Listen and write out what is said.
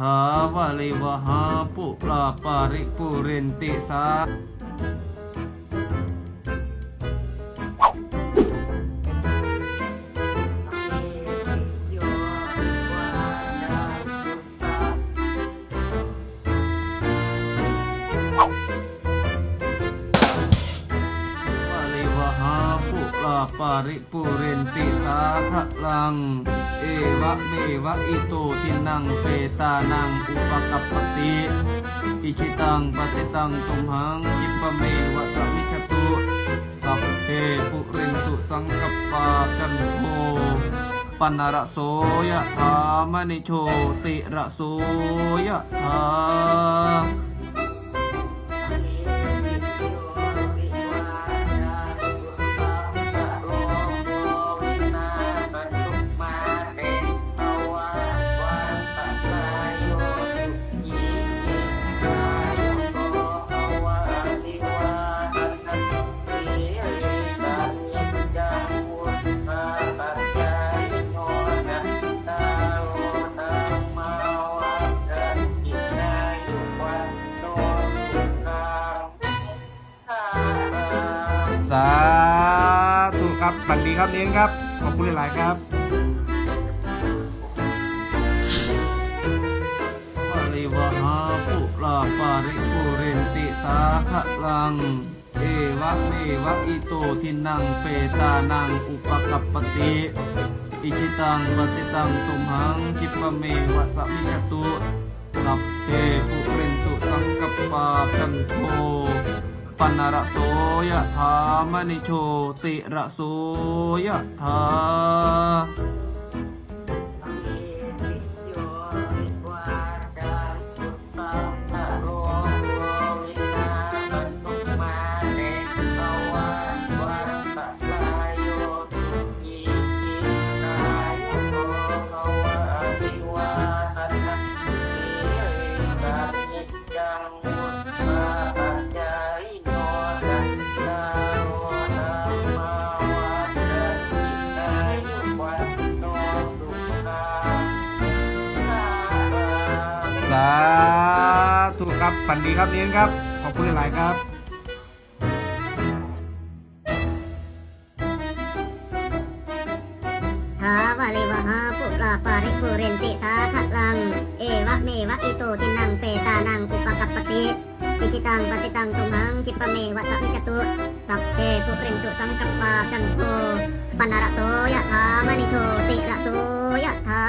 หาวะลิว ปาริปุเรนติสาขะลัง เอวะเมวะอิโตทินังเปตานังอุปกัปปติอิชิตังปฏิตังตุมหังคิปะเมวะสมิจตุสัพเพปุเรนตุสังกัปปาจันโทปันนระโสยะธามณิโชติระโสยะธาาธุครับฝันดีครับเน้นครับ ขอบคุณหลาย ๆ ครับวะลิวหาปุลาปาริปุเรนติสาขลัง เอวะเมวะอิโตทินังเปตานังอุปกัปปติอิชิตังปฏิตังตุมหังคิปะเมวะสมิจตุสัพเพปุเรนตุสังกัปปาจันโท ปันระโสยะธามนิโชติระโสยะธาาธุครับฝันดีครับเน้นครับ ขอบคุณหลายครับทาวะเลวะหาปุราปาริปุเรนติสาขะลัง เอวะเมวะอิโตตินังเปตานังอุปกัปปติอิจิตังปฏิตังตุมหังคิปะเมวะสะมิจตุสัพเพปุเรนตุสังกัปปาจันโทปนารโสยะธามณิโชติระโสยะธา